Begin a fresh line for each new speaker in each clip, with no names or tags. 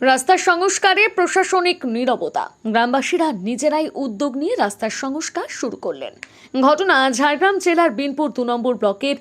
রাস্তার সংস্কারে প্রশাসনিক নীরবতা। গ্রামবাসীরা নিজেরাই উদ্যোগ নিয়ে রাস্তার সংস্কার শুরু করলেন। ঘটনা ঝাড়গ্রাম জেলার বিনপুর দু নম্বর ব্লকের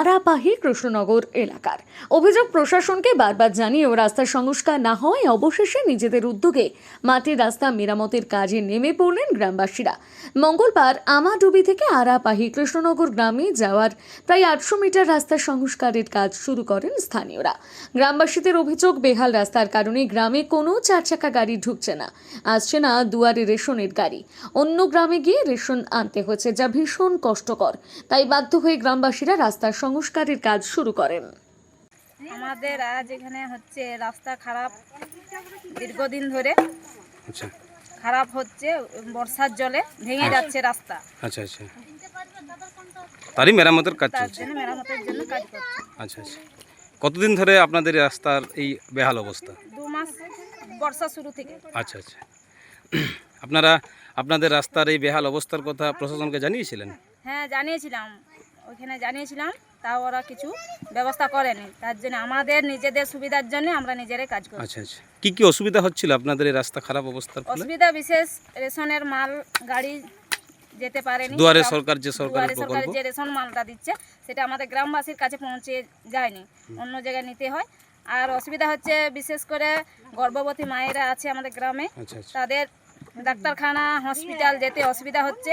আরাপাহি কৃষ্ণনগর এলাকার। অভিযোগ প্রশাসনকে বারবার জানিয়েও রাস্তার সংস্কার না হওয়ায় অবশেষে নিজেদের উদ্যোগে মাটির রাস্তা মেরামতের কাজে নেমে পড়লেন গ্রামবাসীরা। মঙ্গলবার আমাডুবি থেকে আরাপাহি কৃষ্ণনগর গ্রামে যাওয়ার প্রায় আটশো মিটার রাস্তার সংস্কারের কাজ শুরু করেন স্থানীয়রা। গ্রামবাসীদের অভিযোগ, বেহাল রাস্তার কারণে গ্রামে কোনো চার চাকা গাড়ি ঢুকছে না। আসছে না দুয়ারে রেশনের গাড়ি। অন্য গ্রামে গিয়ে রেশন আনতে হচ্ছে যা ভীষণ কষ্টকর। তাই বাধ্য হয়ে গ্রামবাসীরা রাস্তার সংস্কারের কাজ শুরু করেন।
আমাদের আজ এখানে হচ্ছে রাস্তা খারাপ দীর্ঘদিন ধরে।
আচ্ছা।
খারাপ হচ্ছে বর্ষার জলে ভেঙে যাচ্ছে রাস্তা।
আচ্ছা আচ্ছা। তারই মেরামতের কাজ চলছে।
মেরামতের জন্য কাজ করছে।
আচ্ছা আচ্ছা। কতদিন ধরে আপনাদের রাস্তার এই বেহাল অবস্থা?
মাস বর্ষা শুরু থেকে।
আচ্ছা আচ্ছা। আপনারা আপনাদের রাস্তার এই বেহাল অবস্থার কথা প্রশাসনকে জানিয়েছিলেন?
হ্যাঁ জানিয়েছিলাম। ওইখানে জানিয়েছিলাম তাও ওরা কিছু ব্যবস্থা করেনি। তার জন্য আমাদের নিজেদের সুবিধার জন্য আমরা নিজেরাই কাজ করি
আচ্ছা আচ্ছা। কি কি অসুবিধা হচ্ছিল আপনাদের এই রাস্তা খারাপ অবস্থার ফলে?
অসুবিধা বিশেষ রেশনের মাল গাড়ি যেতে পারেনি।
দুয়ারে সরকার যে সরকারি
দুয়ারে সরকার
প্রকল্প।
যে রেশন মালটা দিচ্ছে সেটা আমাদের গ্রামবাসীর কাছে পৌঁছে যায়নি। অন্য জায়গায় নিতে হয়। আর অসুবিধা হচ্ছে বিশেষ করে গর্ভবতী মায়েরা আছে আমাদের গ্রামে।
আচ্ছা আচ্ছা।
তাদের ডাক্তারখানা হসপিটাল যেতে অসুবিধা হচ্ছে।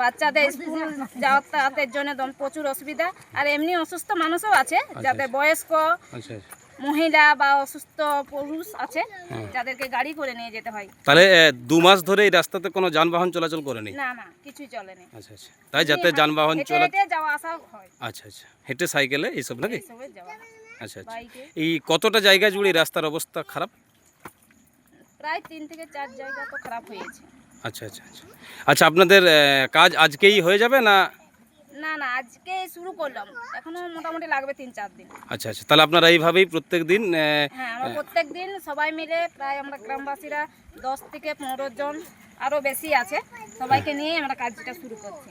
বাচ্চাদের স্কুল যাতায়াতের জন্য প্রচুর অসুবিধা। আর এমনি অসুস্থ মানুষও আছে যাদের বয়স্ক
আচ্ছা আচ্ছা।
মহিলা বা অসুস্থ পুরুষ আছে
হ্যাঁ।
যাদেরকে গাড়ি করে নিয়ে যেতে হয়।
তাহলে দু মাস ধরে এই রাস্তাতে কোনো যানবাহন চলাচল করেনি?
না না কিছুই চলেনি।
আচ্ছা আচ্ছা। তাই যাতে যানবাহন চলা
যাওয়া আসা হয়।
আচ্ছা আচ্ছা। হেঁটে সাইকেলে এইসব নাকি? আচ্ছা আচ্ছা।
বাইকে।
এই কতটা জায়গা জুড়ে রাস্তার অবস্থা খারাপ?
প্রায় তিন থেকে চার জায়গা তো খারাপ হয়েছে।
আচ্ছা আচ্ছা আচ্ছা। আচ্ছা আপনাদের কাজ আজকেই হয়ে যাবে না?
না না আজকে শুরু করলাম। এখনও মোটামুটি লাগবে তিন চার দিন।
আচ্ছা আচ্ছা। তাহলে আপনারা এইভাবেই প্রত্যেক দিন
হ্যাঁ আমরা প্রত্যেক দিন সবাই মিলে প্রায় আমরা গ্রামবাসীরা দশ থেকে পনেরো জন আরও বেশি আছে। সবাইকে নিয়ে আমরা কাজটা শুরু করছি।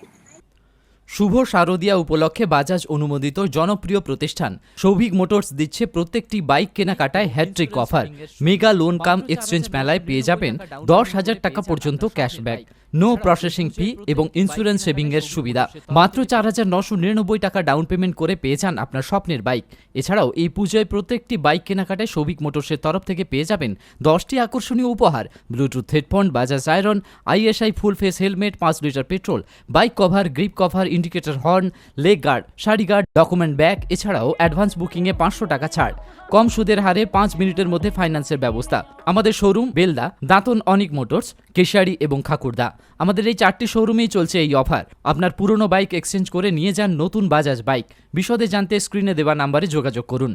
শুভ শারদিয়া উপলক্ষে বাজাজ অনুমোদিত জনপ্রিয় প্রতিষ্ঠান। সৌভিক মোটরস দিচ্ছে প্রত্যেকটি বাইক কেনাকাটায় hat trick offer mega loan cum exchange মেলায় পেয়ে যাবেন দশ হাজার টাকা পর্যন্ত ক্যাশব্যাক। নো প্রসেসিং ফি এবং ইন্স্যুরেন্স সেভিং এর সুবিধা। মাত্র চার হাজার নশো নিরানব্বই টাকা ডাউন পেমেন্ট করে পেয়ে যান আপনার স্বপ্নের বাইক। এছাড়াও এই পুজোয় প্রত্যেকটি বাইক কেনাকাটায় সৌভিক মোটরসের তরফ থেকে পেয়ে যাবেন দশটি আকর্ষণীয় উপহার। Bluetooth headphone Bajaj iron ISI full face helmet পাঁচ litre petrol bike cover grip cover indicator horn leg guard sari guard document bag এছাড়াও অ্যাডভান্স বুকিংয়ে পাঁচশো টাকা ছাড়। কম সুদের হারে পাঁচ মিনিটের মধ্যে ফাইন্যান্সের ব্যবস্থা। আমাদের শোরুম বেলদা, দাঁতন অনিক মোটরস, কেশারি এবং খাকুরদা। আমাদের এই চারটি শোরুমেই চলছে এই অফার আপনার পুরনো বাইক এক্সচেঞ্জ করে নিয়ে যান নতুন বাজাজ বাইক বিশদে জানতে স্ক্রিনে দেওয়া নাম্বারে যোগাযোগ করুন।